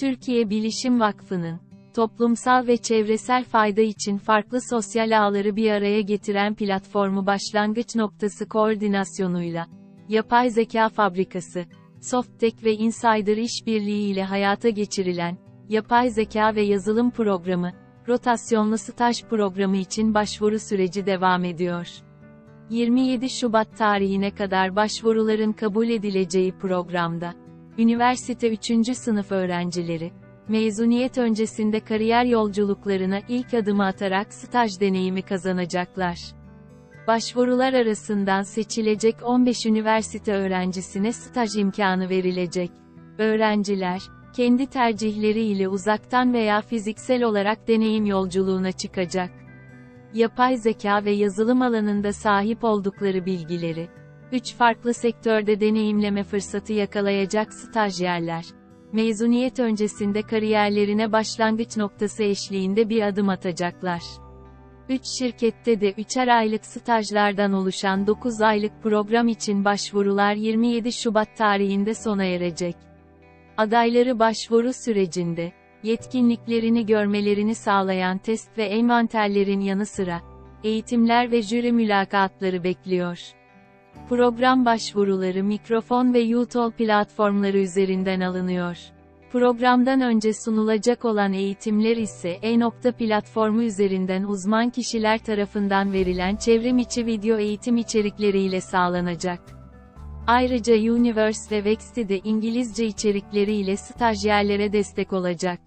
Türkiye Bilişim Vakfı'nın, toplumsal ve çevresel fayda için farklı sosyal ağları bir araya getiren platformu başlangıç noktası koordinasyonuyla, Yapay Zeka Fabrikası, Softek ve Insider işbirliği ile hayata geçirilen, Yapay Zeka ve Yazılım Programı, rotasyonlu staj programı için başvuru süreci devam ediyor. 27 Şubat tarihine kadar başvuruların kabul edileceği programda, üniversite 3. sınıf öğrencileri, mezuniyet öncesinde kariyer yolculuklarına ilk adımı atarak staj deneyimi kazanacaklar. Başvurular arasından seçilecek 15 üniversite öğrencisine staj imkanı verilecek. Öğrenciler, kendi tercihleri ile uzaktan veya fiziksel olarak deneyim yolculuğuna çıkacak. Yapay zeka ve yazılım alanında sahip oldukları bilgileri, 3 farklı sektörde deneyimleme fırsatı yakalayacak stajyerler, mezuniyet öncesinde kariyerlerine başlangıç noktası eşliğinde bir adım atacaklar. 3 şirkette de 3'er aylık stajlardan oluşan 9 aylık program için başvurular 27 Şubat tarihinde sona erecek. Adayları başvuru sürecinde, yetkinliklerini görmelerini sağlayan test ve envanterlerin yanı sıra, eğitimler ve jüri mülakatları bekliyor. Program başvuruları mikrofon ve YouTube platformları üzerinden alınıyor. Programdan önce sunulacak olan eğitimler ise e-nokta platformu üzerinden uzman kişiler tarafından verilen çevrim içi video eğitim içerikleriyle sağlanacak. Ayrıca Universe ve Vexti de İngilizce içerikleriyle stajyerlere destek olacak.